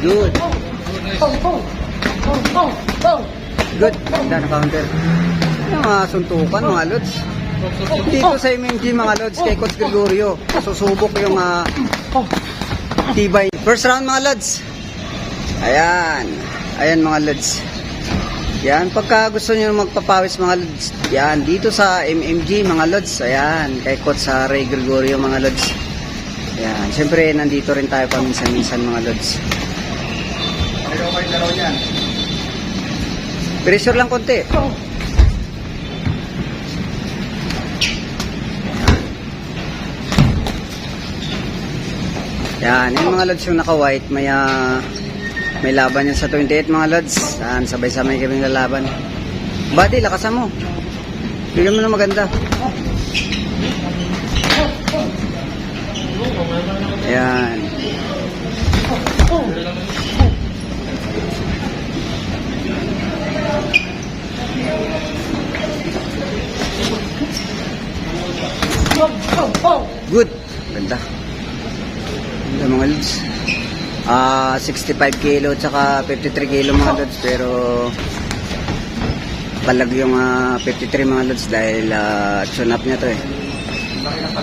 Good. Ganda na counter. Yung mga suntukan, mga lods. Dito sa MMG, mga lods, kay Coach Gregorio, susubok yung ah, tibay. First round, mga lods. Ayan. Ayan, mga lods. Yan, pagka gusto niyo magpapawis mga lods, yan, dito sa MMG mga lods, ayan, kay Coach sa Ray Gregorio mga lods. Yan, syempre nandito rin tayo paminsan-minsan mga lods. Ano kayo dalaw yan? Pressure lang konti. Yan, yung mga lods yung naka-white, may ah, may laban yan sa 28 mga lods. Yan, sabay-sabay kami lalaban. Buddy, lakasan mo. Bigyan mo na maganda. Yan. Good. Ganda. Ganda mga lods. Ah, 65 kilo tsaka 53 kilo mga lods pero palag yung ah, 53 mga lods dahil uh, tune up niya to eh.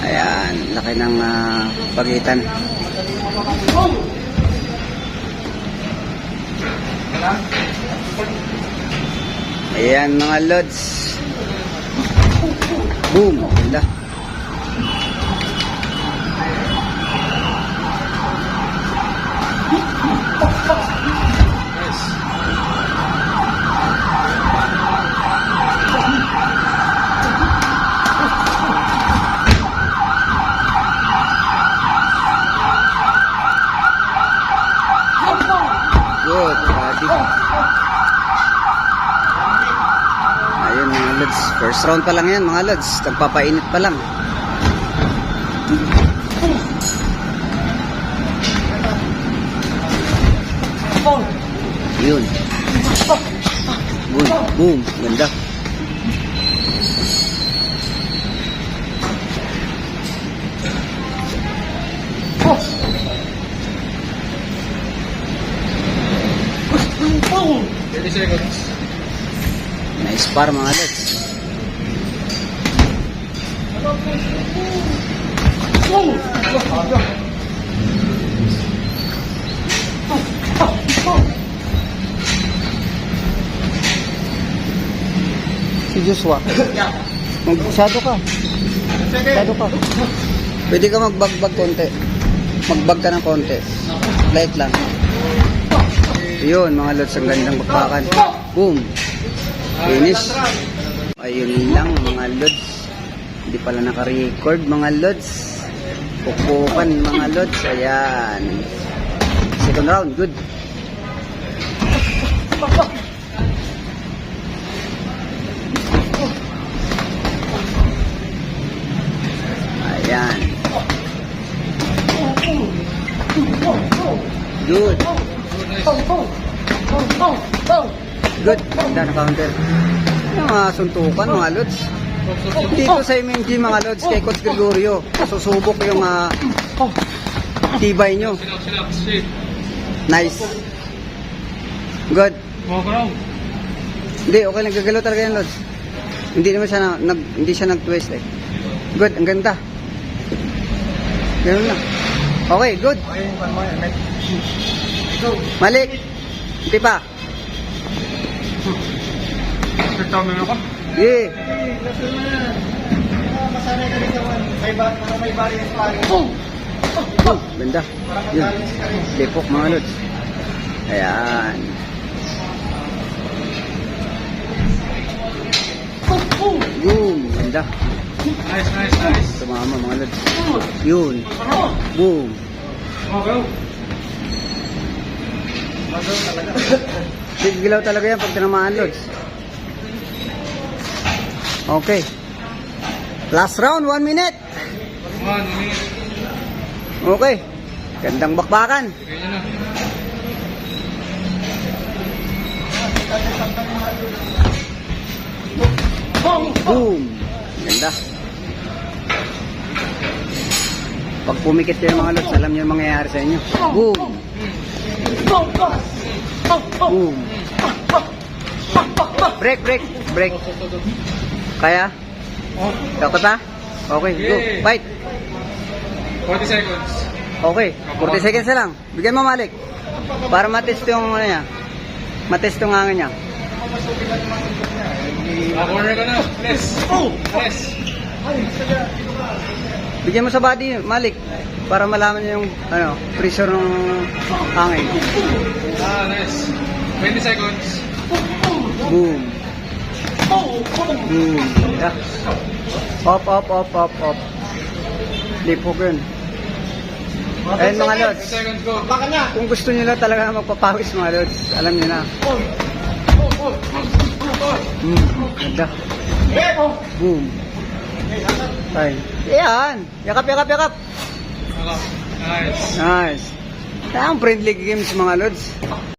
Ayan, laki ng ah, pagitan. Ayan mga lods. Boom. Ganda. Ayun mga lods. First round pa lang yan mga lods. Nagpapainit pa lang. Yun. Boom. Boom. Ganda. Seconds. Nice par mga lods. Si Joshua. Magsado ka. Magsado ka. Pwede ka magbagbag konti. Magbag ka ng konti. Light lang. Yun, mga lods, ang gandang bakbakan. Boom. Finish. Ayun lang, mga lods. Hindi pala naka-record, mga lods. Pupukan, mga lods. Ayan. Second round, good. Good. Good. Ganda counter. Yung mga suntukan, mga lods. Dito sa MMG, mga lods, kay Coach Gregorio, susubok yung ah, tibay nyo. Nice. Good. Hindi, okay, nagagalaw talaga yan, lods. Hindi naman siya, na, nag, hindi siya nag-twist eh. Good, ang ganda. Ganun lang. Okay, good. Malik. Hindi pa. Third time na ako. Yeah. Masanay ka rin one. May ba, para may variance pa rin. Oh, ganda. Yun. Lipok mga lods. Ayan. Boom. Ganda. Nice, nice, nice. Tumama mga lods. Yun. Boom. Mga karaw. Magaw talaga. Yan pag tinamaan lods. Okay. Last round, one minute. One minute. Okay. Gandang bakbakan. Boom! Ganda. Pag pumikit kayo mga lods, alam niyo yung mangyayari sa inyo. Boom! Boom! break, break, break. Kaya? Dapat pa? Okay, go. Fight. 40 seconds. Okay, 40 seconds na lang. Bigyan mo malik. Para matest yung ano niya. Matest yung hangin niya. Ah, corner ka na. Press. Oh! Press. Bigyan mo sa body, malik. Para malaman niya yung ano, pressure ng hangin. Ah, nice. 20 seconds. Boom. Boom. Yeah. Up, up, up, up, up. Lip hook yun. Ayun mga 10 lods. seconds go. Kung gusto nyo lang talaga magpapawis mga lods, alam nyo na. Hmm, ganda. Boom. Ay. Yan. Yakap, yakap, yakap. Nice. Nice. Ang friendly games mga lods.